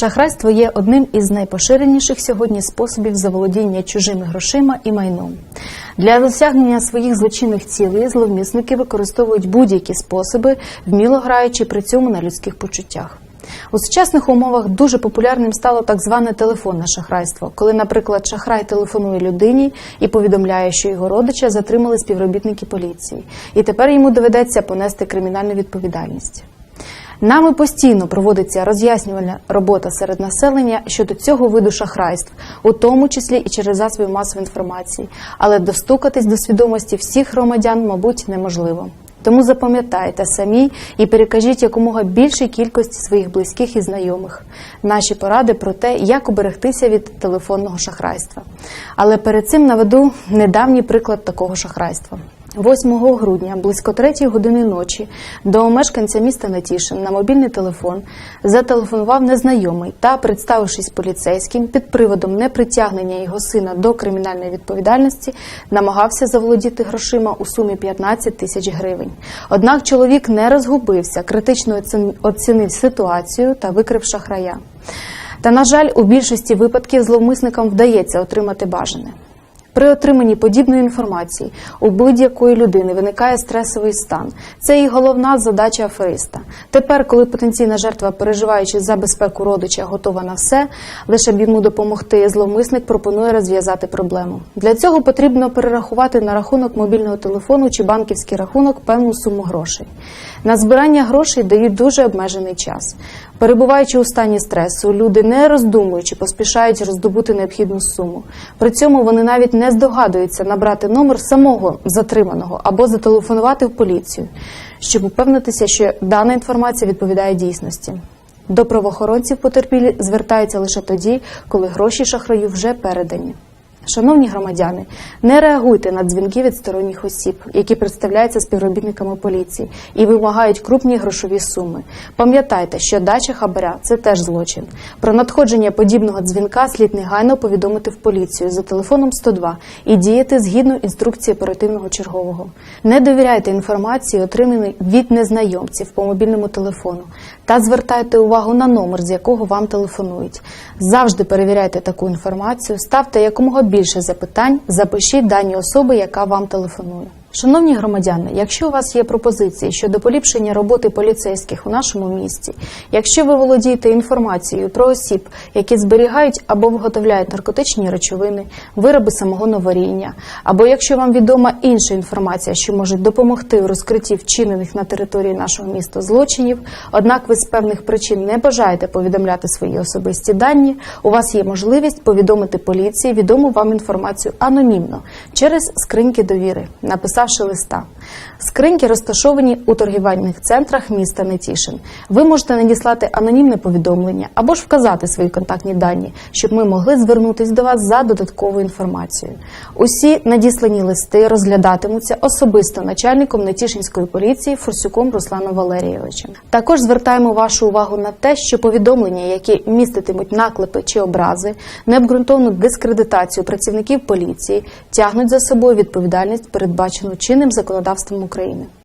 Шахрайство є одним із найпоширеніших сьогодні способів заволодіння чужими грошима і майном. Для досягнення своїх злочинних цілей зловмисники використовують будь-які способи, вміло граючи при цьому на людських почуттях. У сучасних умовах дуже популярним стало так зване телефонне шахрайство, коли, наприклад, шахрай телефонує людині і повідомляє, що його родича затримали співробітники поліції, і тепер йому доведеться понести кримінальну відповідальність. Нами постійно проводиться роз'яснювальна робота серед населення щодо цього виду шахрайств, у тому числі і через засоби масової інформації, але достукатись до свідомості всіх громадян, мабуть, неможливо. Тому запам'ятайте самі і перекажіть якомога більшій кількості своїх близьких і знайомих наші поради про те, як оберегтися від телефонного шахрайства. Але перед цим наведу недавній приклад такого шахрайства. 8 грудня близько 3 години ночі до мешканця міста Натішин на мобільний телефон зателефонував незнайомий та, представившись поліцейським, під приводом непритягнення його сина до кримінальної відповідальності, намагався заволодіти грошима у сумі 15 тисяч гривень. Однак чоловік не розгубився, критично оцінив ситуацію та викрив шахрая. Та, на жаль, у більшості випадків зловмисникам вдається отримати бажане. При отриманні подібної інформації у будь-якої людини виникає стресовий стан. Це і головна задача афериста. Тепер, коли потенційна жертва, переживаючи за безпеку родича, готова на все, лише б йому допомогти, зловмисник пропонує розв'язати проблему. Для цього потрібно перерахувати на рахунок мобільного телефону чи банківський рахунок певну суму грошей. На збирання грошей дають дуже обмежений час. Перебуваючи у стані стресу, люди, не роздумуючи, поспішають роздобути необхідну суму. При цьому вони навіть не здогадуються набрати номер самого затриманого або зателефонувати в поліцію, щоб упевнитися, що дана інформація відповідає дійсності. До правоохоронців потерпілі звертаються лише тоді, коли гроші шахраю вже передані. Шановні громадяни, не реагуйте на дзвінки від сторонніх осіб, які представляються співробітниками поліції і вимагають крупні грошові суми. Пам'ятайте, що дача хабаря це теж злочин. Про надходження подібного дзвінка слід негайно повідомити в поліцію за телефоном 102 і діяти згідно інструкції оперативного чергового. Не довіряйте інформації, отриманій від незнайомців по мобільному телефону, та звертайте увагу на номер, з якого вам телефонують. Завжди перевіряйте таку інформацію, ставте якомога більше запитань, запишіть дані особи, яка вам телефонує. Шановні громадяни, якщо у вас є пропозиції щодо поліпшення роботи поліцейських у нашому місті, якщо ви володієте інформацією про осіб, які зберігають або виготовляють наркотичні речовини, вироби самого варіння, або якщо вам відома інша інформація, що може допомогти у розкритті вчинених на території нашого міста злочинів, однак ви з певних причин не бажаєте повідомляти свої особисті дані, у вас є можливість повідомити поліції відому вам інформацію анонімно через скриньки довіри, написавши листа. Скриньки розташовані у торгівельних центрах міста Нетішин. Ви можете надіслати анонімне повідомлення або ж вказати свої контактні дані, щоб ми могли звернутися до вас за додатковою інформацією. Усі надіслані листи розглядатимуться особисто начальником Нетішинської поліції Фурсюком Русланом Валерійовичем. Також звертаємо вашу увагу на те, що повідомлення, які міститимуть наклепи чи образи, необґрунтовну дискредитацію працівників поліції, тягнуть за собою відповідальність, передбачену чинним законодавством України.